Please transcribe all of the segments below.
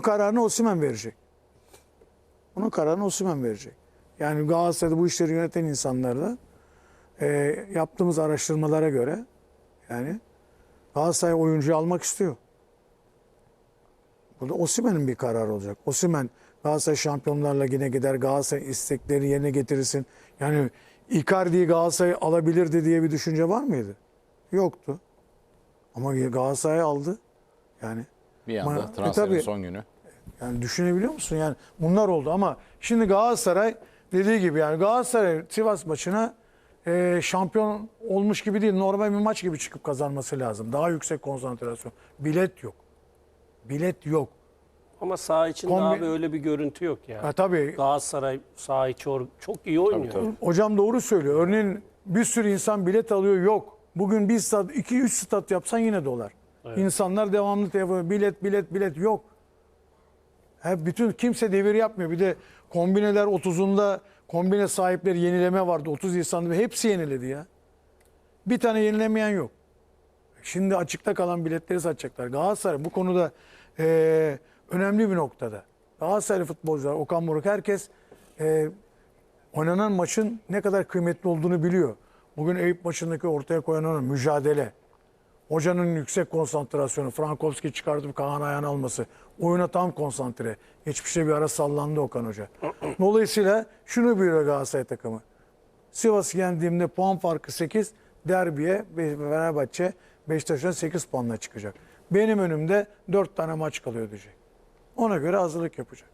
Bu kararını Osimhen verecek. Bunun kararını Osimhen verecek. Yani Galatasaray'da bu işleri yöneten insanlar da e, yaptığımız araştırmalara göre yani Galatasaray oyuncuyu almak istiyor. Burada Osimhen'in bir kararı olacak. Osimhen Galatasaray şampiyonlarla yine gider. Galatasaray istekleri yerine getirirsin. Yani Icardi'yi Galatasaray alabilirdi diye bir düşünce var mıydı? Yoktu. Ama Galatasaray aldı. Yani Bir anda e, transferin tabii. son günü. Yani düşünebiliyor musun? Yani bunlar oldu ama şimdi Galatasaray dediği gibi yani Galatasaray Sivas maçına e, şampiyon olmuş gibi değil normal bir maç gibi çıkıp kazanması lazım. Daha yüksek konsantrasyon. Bilet yok. Bilet yok. Ama saha içinde Kombi- abi öyle bir görüntü yok ya. Ha, tabii Galatasaray saha içi or- çok iyi oynuyor. tabii. hocam doğru söylüyor. Örneğin bir sürü insan bilet alıyor yok. Bugün bir stat, iki üç stat yapsan yine dolar. İnsanlar devamlı telefon bilet bilet bilet yok. Hep bütün kimse devir yapmıyor. Bir de kombineler 30'unda kombine sahipleri yenileme vardı. 30 Nisan'da hepsi yeniledi ya. Bir tane yenilemeyen yok. Şimdi açıkta kalan biletleri satacaklar. Galatasaray bu konuda eee, önemli bir noktada. Galatasaray futbolcular, Okan Buruk herkes eee, oynanan maçın ne kadar kıymetli olduğunu biliyor. Bugün Eyüp maçındaki ortaya koyulan mücadele, hocanın yüksek konsantrasyonu, Frankowski çıkartıp Kaan ayağını alması, oyuna tam konsantre. Geçmişte bir ara sallandı Okan Hoca. Dolayısıyla şunu biliyor Galatasaray takımı. Sivas'ı yendiğimde puan farkı 8, derbiye Fenerbahçe Beşiktaş'tan 8 puanla çıkacak. Benim önümde 4 tane maç kalıyor diyecek. Ona göre hazırlık yapacak.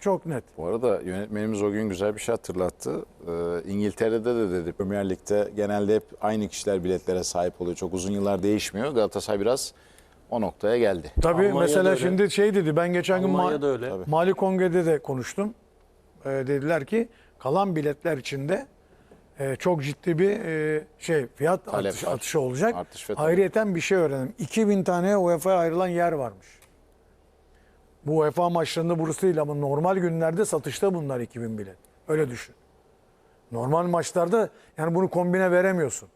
Çok net. Bu arada yönetmenimiz o gün güzel bir şey hatırlattı. Ee, İngiltere'de de dedi Premier Lig'de genelde hep aynı kişiler biletlere sahip oluyor. Çok uzun yıllar değişmiyor. Galatasaray biraz o noktaya geldi. Tabii Almanya'da mesela öyle. şimdi şey dedi ben geçen gün Ma- öyle. Mali Kongre'de de konuştum. Ee, dediler ki kalan biletler içinde e, çok ciddi bir e, şey fiyat Talep artışı, var. atışı olacak. Artış. Ayrıyeten bir şey öğrendim. 2000 tane UEFA'ya ayrılan yer varmış. Bu UEFA maçlarında değil ama normal günlerde satışta bunlar 2000 bilet. Öyle düşün. Normal maçlarda yani bunu kombine veremiyorsun.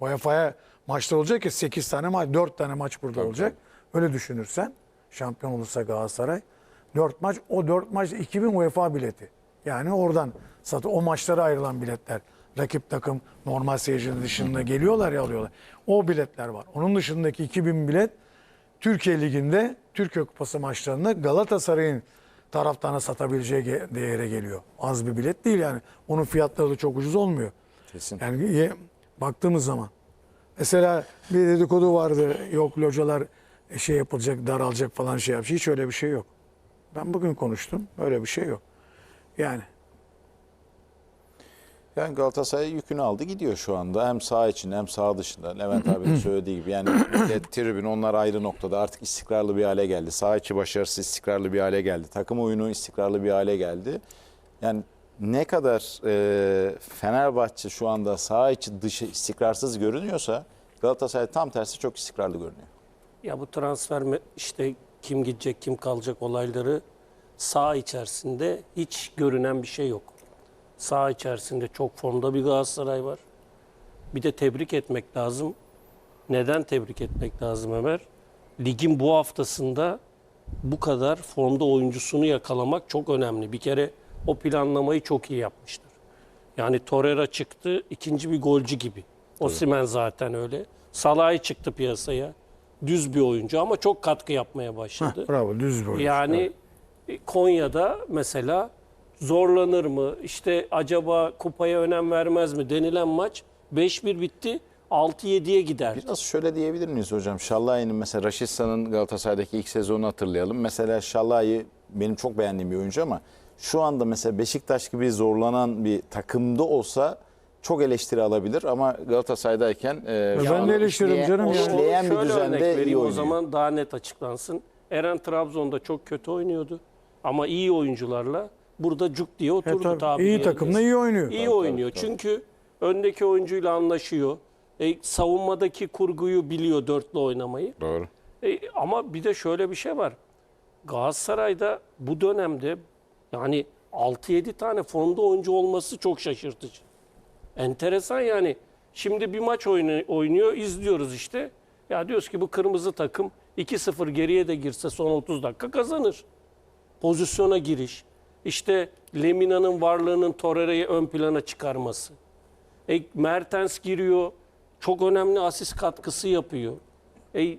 UEFA'ya maçlar olacak ki 8 tane maç, 4 tane maç burada olacak. Öyle düşünürsen şampiyon olursa Galatasaray 4 maç o 4 maç 2000 UEFA bileti. Yani oradan satı o maçlara ayrılan biletler. Rakip takım normal seyircinin dışında geliyorlar ya alıyorlar. O biletler var. Onun dışındaki 2000 bilet Türkiye Ligi'nde Türkiye Kupası maçlarında Galatasaray'ın taraftana satabileceği değere geliyor. Az bir bilet değil yani. Onun fiyatları da çok ucuz olmuyor. Kesin. Yani ye- baktığımız zaman. Mesela bir dedikodu vardı. Yok localar şey yapılacak, daralacak falan şey yapacak. Hiç öyle bir şey yok. Ben bugün konuştum. Öyle bir şey yok. Yani Yani Galatasaray yükünü aldı gidiyor şu anda. Hem sağ içinde hem sağ dışında. Levent abinin söylediği gibi. Yani tribün onlar ayrı noktada artık istikrarlı bir hale geldi. Sağ içi başarısı istikrarlı bir hale geldi. Takım oyunu istikrarlı bir hale geldi. Yani ne kadar e, Fenerbahçe şu anda sağ içi dışı istikrarsız görünüyorsa Galatasaray tam tersi çok istikrarlı görünüyor. Ya bu transfer işte kim gidecek kim kalacak olayları saha içerisinde hiç görünen bir şey yok. Saha içerisinde çok formda bir Galatasaray var. Bir de tebrik etmek lazım. Neden tebrik etmek lazım Ömer? Ligin bu haftasında bu kadar formda oyuncusunu yakalamak çok önemli. Bir kere o planlamayı çok iyi yapmışlar. Yani Torreira çıktı ikinci bir golcü gibi. Osimhen zaten öyle. Salah'ı çıktı piyasaya. Düz bir oyuncu ama çok katkı yapmaya başladı. bravo düz böyle. Yani e, Konya'da mesela zorlanır mı? İşte acaba kupaya önem vermez mi? Denilen maç 5-1 bitti. 6-7'ye gider. Biraz şöyle diyebilir miyiz hocam? Şallayi'nin mesela Raşitsa'nın Galatasaray'daki ilk sezonunu hatırlayalım. Mesela Şallayi benim çok beğendiğim bir oyuncu ama şu anda mesela Beşiktaş gibi zorlanan bir takımda olsa çok eleştiri alabilir ama Galatasaray'dayken e, ben de eleştiririm canım ya. işleyen bir Şöyle örnek düzende vereyim iyi o oynuyor. zaman daha net açıklansın. Eren Trabzon'da çok kötü oynuyordu. Ama iyi oyuncularla burada cuk diye E, oturdu tabii, tabii. iyi takımla iyi oynuyor. İyi oynuyor. Çünkü öndeki oyuncuyla anlaşıyor. E, savunmadaki kurguyu biliyor dörtlü oynamayı. Doğru. E, ama bir de şöyle bir şey var. Galatasaray'da bu dönemde yani 6-7 tane formda oyuncu olması çok şaşırtıcı. Enteresan yani. Şimdi bir maç oyunu- oynuyor, izliyoruz işte. Ya diyoruz ki bu kırmızı takım 2-0 geriye de girse son 30 dakika kazanır. pozisyona giriş, işte Lemina'nın varlığının Torreira'yı ön plana çıkarması. E, Mertens giriyor, çok önemli asist katkısı yapıyor. E,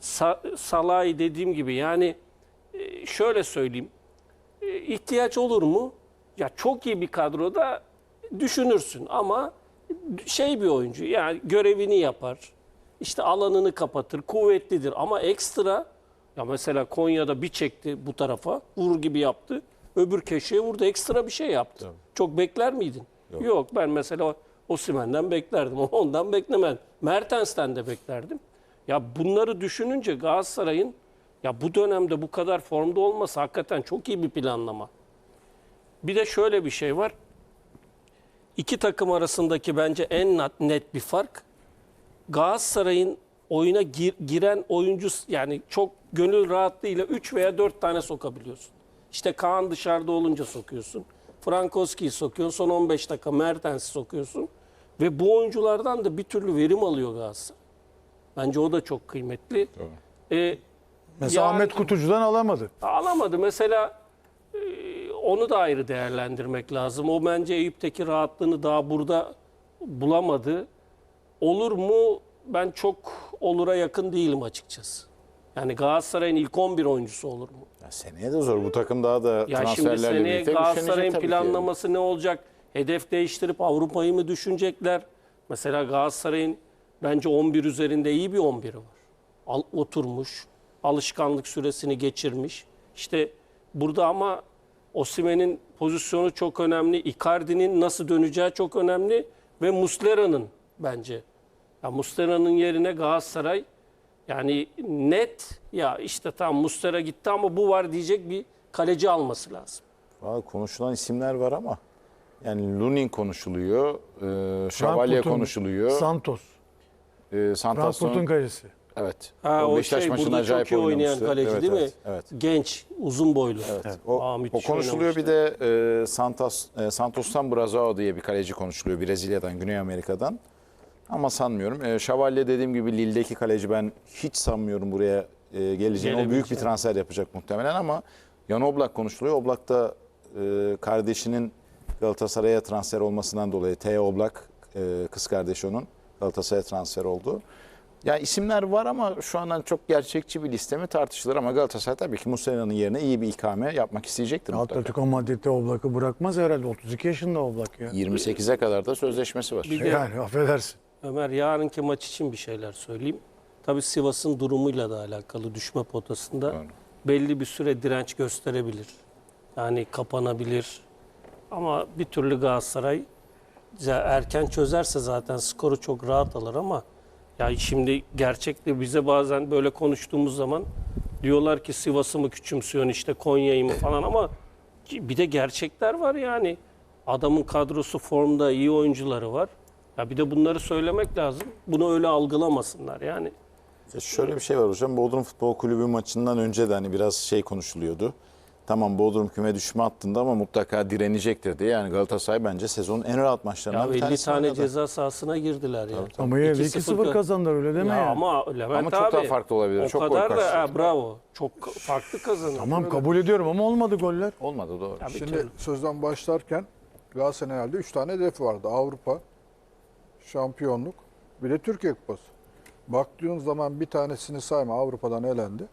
Sa- Salah'ı dediğim gibi yani e, şöyle söyleyeyim. E, ihtiyaç olur mu? Ya çok iyi bir kadroda düşünürsün ama şey bir oyuncu yani görevini yapar. İşte alanını kapatır, kuvvetlidir ama ekstra ya mesela Konya'da bir çekti bu tarafa, vurur gibi yaptı. Öbür köşeye vurdu, ekstra bir şey yaptı. Çok bekler miydin? Yok, ben mesela Osimhen'den beklerdim. Ondan beklemem. Mertens'ten de beklerdim. Ya bunları düşününce Galatasaray'ın ya bu dönemde bu kadar formda olması hakikaten çok iyi bir planlama. Bir de şöyle bir şey var. İki takım arasındaki bence en net- net bir fark Galatasaray'ın oyuna gir- giren oyuncu yani çok gönül rahatlığıyla 3 veya 4 tane sokabiliyorsun. İşte Kaan dışarıda olunca sokuyorsun. Frankowski'yi sokuyorsun. Son 15 dakika Mertens'i sokuyorsun. Ve bu oyunculardan da bir türlü verim alıyor Galatasaray. Bence o da çok kıymetli. Ee, Mesela yarın- Ahmet Kutucu'dan alamadı. Alamadı. Mesela e, onu da ayrı değerlendirmek lazım. O bence Eyüp'teki rahatlığını daha burada bulamadı. Olur mu? Ben çok olura yakın değilim açıkçası. Yani Galatasaray'ın ilk 11 oyuncusu olur mu? Seneye de zor. Bu takım daha da Ya şimdi transferlerle seneye birlikte Galatasaray'ın tabii ki. planlaması ne olacak? Hedef değiştirip Avrupa'yı mı düşünecekler? Mesela Galatasaray'ın bence 11 üzerinde iyi bir 11'i var. Al, oturmuş, alışkanlık süresini geçirmiş. İşte burada ama Osimhen'in pozisyonu çok önemli. Icardi'nin nasıl döneceği çok önemli. Ve Muslera'nın bence. Ya Muslera'nın yerine Galatasaray yani net ya işte tam Muslera gitti ama bu var diyecek bir kaleci alması lazım. Valla konuşulan isimler var ama yani Lunin konuşuluyor, e, Şavalye Frankfurt'un konuşuluyor, Santos. e, Frankfurt'un Santas'ın kalecisi. evet. Ha, o, Beşiktaş şey maçında burada çok acayip iyi oynayan oynamıştı. kaleci Evet, değil evet, mi? Evet. Genç, uzun boylu. O, Aa, o konuşuluyor bir oynamıştı. de e, Santos e, Santos'tan Brazao diye bir kaleci konuşuluyor Brezilya'dan, Güney Amerika'dan. Ama sanmıyorum. E, Şavalye dediğim gibi Lille'deki kaleci ben hiç sanmıyorum buraya e, geleceğini. O büyük bir transfer yapacak muhtemelen ama Jan Oblak konuşuluyor. Oblak da e, kardeşinin Galatasaray'a transfer olmasından dolayı Teo Oblak e, kız kardeşi onun Galatasaray'a transfer oldu. Ya isimler var ama şu an hani çok gerçekçi bir liste mi tartışılır ama Galatasaray tabii ki Muslera'nın yerine iyi bir ikame yapmak isteyecektir mutlaka. Atletico Madrid'de Oblak'ı bırakmaz herhalde. 32 yaşında Oblak ya. 28'e kadar da sözleşmesi var. Bir de- Yani affedersin. Ömer yarınki maç için bir şeyler söyleyeyim. Tabii Sivas'ın durumuyla da alakalı düşme potasında belli bir süre direnç gösterebilir. Yani kapanabilir. Ama bir türlü Galatasaray erken çözerse zaten skoru çok rahat alır ama ya şimdi gerçekte bize bazen böyle konuştuğumuz zaman diyorlar ki Sivas'ı mı küçümsüyorsun işte Konya'yı mı falan ama bir de gerçekler var yani. Adamın kadrosu formda, iyi oyuncuları var. Ya bir de bunları söylemek lazım. Bunu öyle algılamasınlar yani. Ya Şöyle bir şey var hocam. Bodrum Futbol Kulübü maçından önce de hani biraz şey konuşuluyordu. Tamam Bodrum küme düşme hattında ama mutlaka direnecektir diye. Yani Galatasaray bence sezonun en rahat maçlarından Ya bir 50 tanesi tane oynadı. ceza sahasına girdiler ya. Ama yine de 2-0 2-0 kazandılar öyle deme Ya ya. ama Levent Ama çok abi, daha farklı olabilir. O Çok gol kadar da ha, bravo. Çok farklı kazanır. Tamam kabul ediyorum ama olmadı goller. Olmadı doğru. Ya bir Şimdi türlü. sözden başlarken Galatasaray'ın herhalde 3 tane hedefi vardı. Avrupa, şampiyonluk, bir de Türkiye Kupası. Baktığın zaman bir tanesini sayma Avrupa'dan elendi.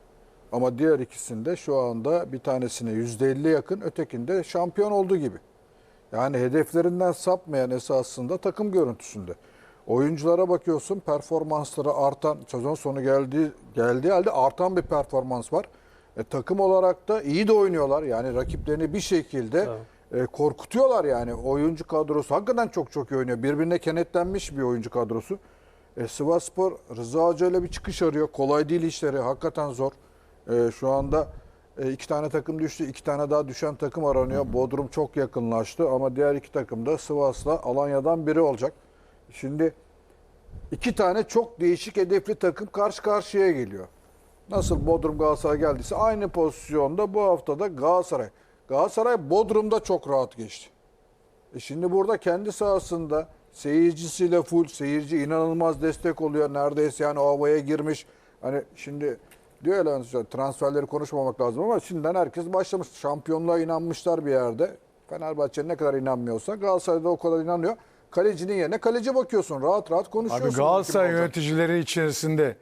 Ama diğer ikisinde şu anda bir tanesine %50 yakın, ötekinde şampiyon olduğu gibi. Yani hedeflerinden sapmayan esasında takım görüntüsünde. Oyunculara bakıyorsun performansları artan, sezon sonu geldiği, geldiği halde artan bir performans var. E, takım olarak da iyi de oynuyorlar. Yani rakiplerini bir şekilde e, korkutuyorlar yani. Oyuncu kadrosu hakikaten çok çok iyi oynuyor. Birbirine kenetlenmiş bir oyuncu kadrosu. E, Sivasspor Rıza Hoca ile bir çıkış arıyor. Kolay değil işleri. Hakikaten zor. E, şu anda e, iki tane takım düştü. iki tane daha düşen takım aranıyor. Bodrum çok yakınlaştı ama diğer iki takım da Sivas'la Alanya'dan biri olacak. Şimdi iki tane çok değişik hedefli takım karşı karşıya geliyor. Nasıl Bodrum Galatasaray geldiyse aynı pozisyonda bu haftada Galatasaray. Galatasaray Bodrum'da çok rahat geçti. E şimdi burada kendi sahasında seyircisiyle full, seyirci inanılmaz destek oluyor. Neredeyse yani o havaya girmiş. Hani şimdi Diyor ya transferleri konuşmamak lazım ama şimdiden herkes başlamış. Şampiyonluğa inanmışlar bir yerde. Fenerbahçe ne kadar inanmıyorsa Galatasaray'da o kadar inanıyor. Kalecinin yerine kaleci bakıyorsun. Rahat rahat konuşuyorsun. Abi Galatasaray yöneticileri içerisinde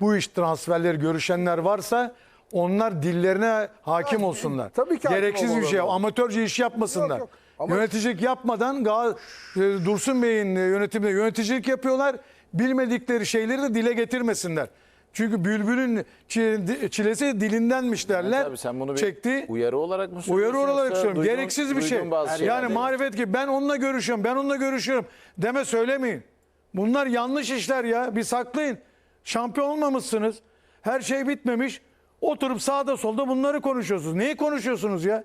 bu iş transferleri görüşenler varsa onlar dillerine hakim olsunlar. tabii ki Gereksiz bir şey, olmalı. amatörce iş yapmasınlar. Yok, yok. Ama- Yöneticilik yapmadan Gal- e, Dursun Bey'in e, yönetiminde yöneticilik yapıyorlar. Bilmedikleri şeyleri de dile getirmesinler. Çünkü bülbülün çi- çilesi dilindenmiş derler. Tabii sen bunu bir Çekti. uyarı olarak mı söylüyorsun? Uyarı olarak yoksa söylüyorum. Gereksiz bir şey. Yani marifet ki ben onunla görüşüyorum, ben onunla görüşüyorum deme söylemeyin. Bunlar yanlış işler ya. Bir saklayın. Şampiyon olmamışsınız. Her şey bitmemiş. Oturup sağda solda bunları konuşuyorsunuz. Neyi konuşuyorsunuz ya?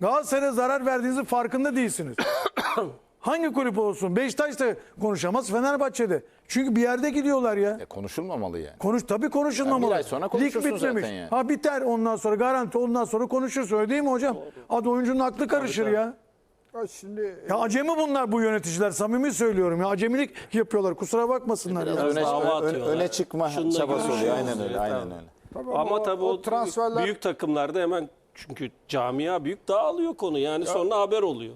Galatasaray'a zarar verdiğinizin farkında değilsiniz. Hangi kulüp olsun? Beşiktaş da konuşamaz, Fenerbahçe'de. Çünkü bir yerde gidiyorlar ya. E, konuşulmamalı yani. Konuş tabii konuşulmamalı. Ya bir ay sonra Lig konuşursun bitmemiş. zaten yani. Ha biter ondan sonra garanti ondan sonra konuşursun öyle değil mi hocam? Adı oyuncunun aklı karışır ya. Ya şimdi Ya acemi bunlar bu yöneticiler samimi söylüyorum ya acemilik yapıyorlar kusura bakmasınlar ya. Öne, hava öne- atıyorlar. öne çıkma çabası oluyor. Aynen öyle. Aynen öyle. Tabii Ama o- tabii o o, transferler büyük takımlarda hemen çünkü camia büyük dağılıyor konu. Yani sonra haber oluyor.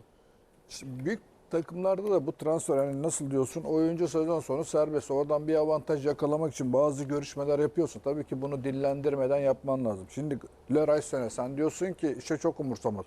Şimdi büyük takımlarda da bu transfer hani nasıl diyorsun oyuncu sezon sonu serbest oradan bir avantaj yakalamak için bazı görüşmeler yapıyorsun. Tabii ki bunu dillendirmeden yapman lazım. Şimdi Leray Sene sen diyorsun ki işte çok umursamaz.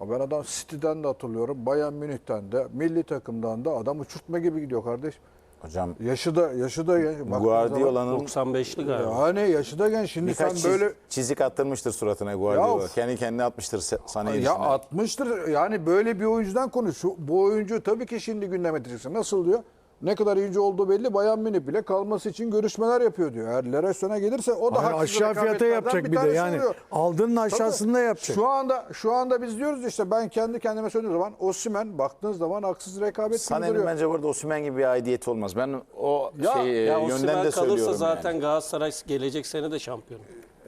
Ama ben adam City'den de hatırlıyorum. Bayern Münih'ten de milli takımdan da adam uçurtma gibi gidiyor kardeş. Hocam Yaşı da yaşı da genç. Guardiola'nın 95'li galiba. Yani yaşı da genç. Şimdi birkaç sen çiz- böyle çizik attırmıştır suratına Guardiola. Ya- Kendi kendine atmıştır sana Ya. 60'tır yani böyle bir oyuncudan konuş. Bu oyuncu tabii ki şimdi gündeme getireceksin. Nasıl diyor? Ne kadar iyi olduğu belli. Bayern Münih bile kalması için görüşmeler yapıyor diyor. Eğer Lereson'a gelirse o da Hayır, haksız aşağı fiyata yapacak bir de tanesi yani. oluyor. Aldığının Tabii. aşağısında yapacak. Şu anda şu anda biz diyoruz işte ben kendi kendime söylediğim zaman Osimhen baktığınız zaman haksız rekabet Sané'nin bence burada Osimhen gibi bir aidiyeti olmaz. Ben o Ya- şey Ya yönden Osimhen de kalırsa söylüyorum zaten yani. Galatasaray gelecek sene de şampiyon.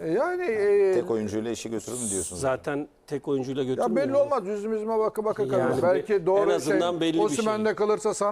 E Yani e, Tek oyuncuyla işi götürür mü diyorsunuz? Zaten tek oyuncuyla ya götürmüyor. belli olmaz yüzümüzme baka baka kalır. Yani Belki doğru en azından şey belli bir şey. Osimhen'de kalırsa sana